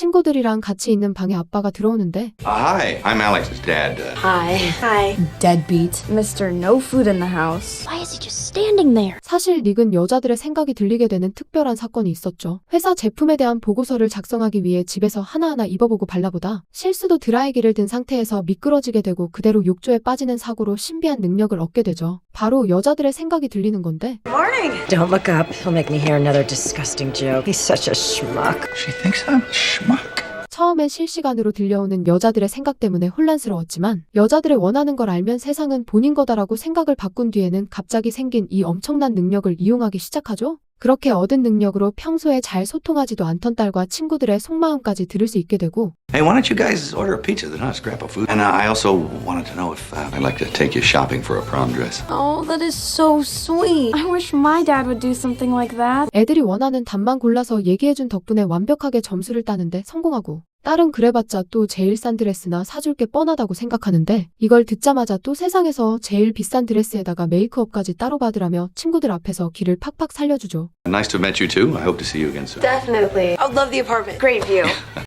친구들이랑 같이 있는 방에 아빠가 들어오는데 hi, I'm Alex's dad. Uh, Hi. Hi. Deadbeat. Mr. No food in the house. Why is he just standing there? 사실 닉은 여자들의 생각이 들리게 되는 특별한 사건이 있었죠. 회사 제품에 대한 보고서를 작성하기 위해 집에서 하나하나 입어보고 발라보다 실수도 드라이기를 든 상태에서 미끄러지게 되고 그대로 욕조에 빠지는 사고로 신비한 능력을 얻게 되죠. 바로 여자들의 생각이 들리는 건데 Morning. Don't look up. He'll make me hear another disgusting joke. He's such a schmuck. she thinks I'm a schmuck. 처음엔 실시간으로 들려오는 여자들의 생각 때문에 혼란스러웠지만 여자들의 원하는 걸 알면 세상은 본인 거다라고 생각을 바꾼 뒤에는 갑자기 생긴 이 엄청난 능력을 이용하기 시작하죠. 그렇게 얻은 능력으로 평소에 잘 소통하지도 않던 딸과 친구들의 속마음까지 들을 수 있게 되고 Hey, why don't you guys order a pizza then? Huh? Scrap of food. And uh, I also wanted to know if uh, I'd like to take you shopping for a prom dress. Oh, that is so sweet. I wish my dad would do something like that. 애들이 원하는 답만 골라서 얘기해준 덕분에 완벽하게 점수를 따는데 성공하고 딸은 그래봤자 또 제일 싼 드레스나 사줄 게 뻔하다고 생각하는데 이걸 듣자마자 또 세상에서 제일 비싼 드레스에다가 메이크업까지 따로 받으라며 친구들 앞에서 기를 팍팍 살려주죠. Nice to have met you too. I hope to see you again soon. Definitely. I love the apartment. Great view.